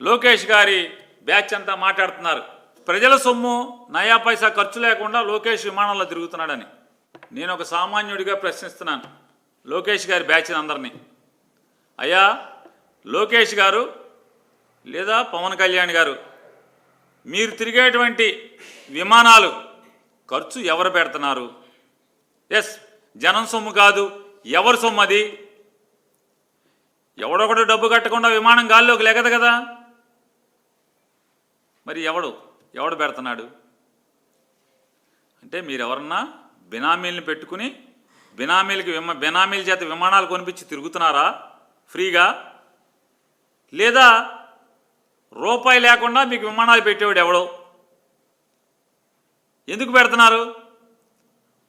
లోకేష్ గారి బ్యాచ్ అంతా మాట్లాడుతున్నారు. ప్రజల సొమ్ము నయా పైసా ఖర్చు లేకుండా లోకేష్ విమానంలో తిరుగుతున్నాడని. నేను ఒక సామాన్యుడిగా ప్రశ్నిస్తున్నాను. లోకేష్ గారి బ్యాచ్ అందరినీ. అయ్యా లోకేష్ గారు లేదా పవన్ కళ్యాణ్ గారు మీరు తిరిగేటువంటి విమానాలు ఖర్చు ఎవరు పెడుతున్నారు? ఎస్ జనం సొమ్ము కాదు ఎవరి సొమ్ము అది? ఎవడొకడు డబ్బు కట్టకుండా విమానం గాల్లోకి లెగదు కదా? మరి ఎవడు? ఎవడు పెడుతున్నాడు? అంటే మీరెవరన్నా బినామీల్ని పెట్టుకుని బినామీలకి విమ బినామీల చేత విమానాలు కొనిపించి తిరుగుతున్నారా? ఫ్రీగా? లేదా రూపాయి లేకుండా మీకు విమానాలు పెట్టేవాడు ఎవడో? ఎందుకు పెడుతున్నారు?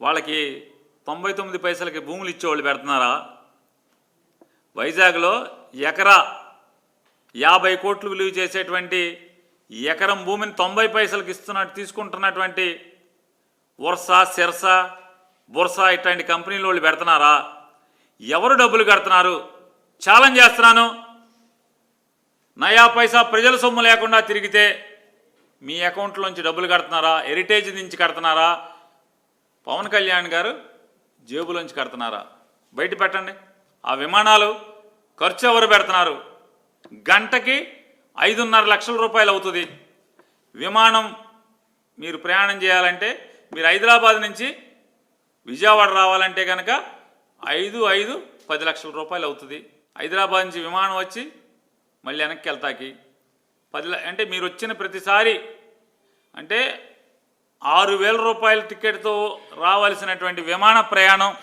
వాళ్ళకి తొంభై తొమ్మిది పైసలకి భూములు ఇచ్చేవాళ్ళు పెడుతున్నారా? వైజాగ్లో ఎకరా యాభై కోట్లు విలువ చేసేటువంటి ఎకరం భూమిని తొంభై పైసలకు ఇస్తున్నట్టు తీసుకుంటున్నటువంటి వర్ష సిరస బుర్స ఇట్లాంటి కంపెనీలు వాళ్ళు పెడుతున్నారా? ఎవరు డబ్బులు కడుతున్నారు? ఛాలెంజ్ చేస్తున్నాను. నయా పైసా ప్రజల సొమ్ము లేకుండా తిరిగితే మీ అకౌంట్లోంచి డబ్బులు కడుతున్నారా? హెరిటేజ్ నుంచి కడుతున్నారా? పవన్ కళ్యాణ్ గారు జేబులోంచి కడుతున్నారా? బయట పెట్టండి. ఆ విమానాలు ఖర్చు ఎవరు పెడుతున్నారు? గంటకి ఐదున్నర లక్షల రూపాయలు అవుతుంది. విమానం మీరు ప్రయాణం చేయాలంటే మీరు హైదరాబాద్ నుంచి విజయవాడ రావాలంటే కనుక ఐదు ఐదు పది లక్షల రూపాయలు అవుతుంది. హైదరాబాద్ నుంచి విమానం వచ్చి మళ్ళీ వెనక్కి వెళ్తాకి. పది ల- అంటే మీరు వచ్చిన ప్రతిసారి అంటే ఆరు వేల రూపాయల టికెట్తో రావాల్సినటువంటి విమాన ప్రయాణం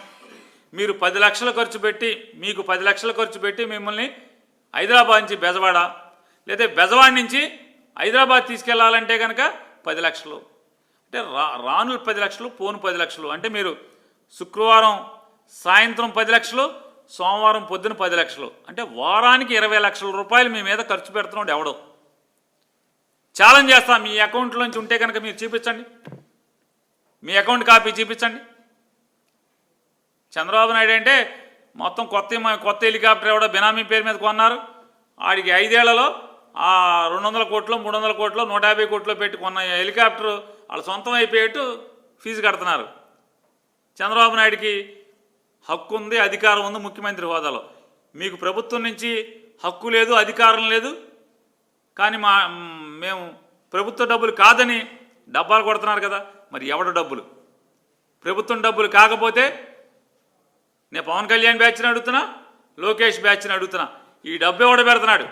మీరు పది లక్షలు ఖర్చు పెట్టి మీకు పది లక్షలు ఖర్చు పెట్టి మిమ్మల్ని హైదరాబాద్ నుంచి బెజవాడ లేదా బెజవాడ నుంచి హైదరాబాద్ తీసుకెళ్ళాలంటే కనుక పది లక్షలు. అంటే రా రానులు పది లక్షలు పోను పది లక్షలు. అంటే మీరు శుక్రవారం సాయంత్రం పది లక్షలు సోమవారం పొద్దున పది లక్షలు. అంటే వారానికి ఇరవై లక్షల రూపాయలు మీ మీద ఖర్చు పెడుతున్నాడు ఎవడో. ఛాలెంజ్ చేస్తా మీ అకౌంట్లోంచి ఉంటే కనుక మీరు చూపించండి. మీ అకౌంట్ కాపీ చూపించండి. చంద్రబాబు నాయుడు అంటే మొత్తం కొత్త కొత్త హెలికాప్టర్ ఎవడో బినామీ పేరు మీద కొన్నారు. ఆడికి ఐదేళ్ళలో ఆ రెండు వందల కోట్లు మూడు వందల కోట్లు నూట యాభై కోట్లు పెట్టి కొన్న హెలికాప్టర్ వాళ్ళ సొంతం అయిపోయేట్టు ఫీజు కడుతున్నారు. చంద్రబాబు నాయుడికి హక్కు ఉంది అధికారం ఉంది ముఖ్యమంత్రి హోదాలో. మీకు ప్రభుత్వం నుంచి హక్కు లేదు అధికారం లేదు కానీ మా మేము ప్రభుత్వ డబ్బులు కాదని డబ్బాలు కొడుతున్నారు కదా మరి ఎవడ డబ్బులు? ప్రభుత్వం డబ్బులు కాకపోతే నేను పవన్ కళ్యాణ్ బ్యాచ్ని అడుగుతున్నా లోకేష్ బ్యాచ్ని అడుగుతున్నా ఈ డబ్బు ఎవడ పెడుతున్నాడు?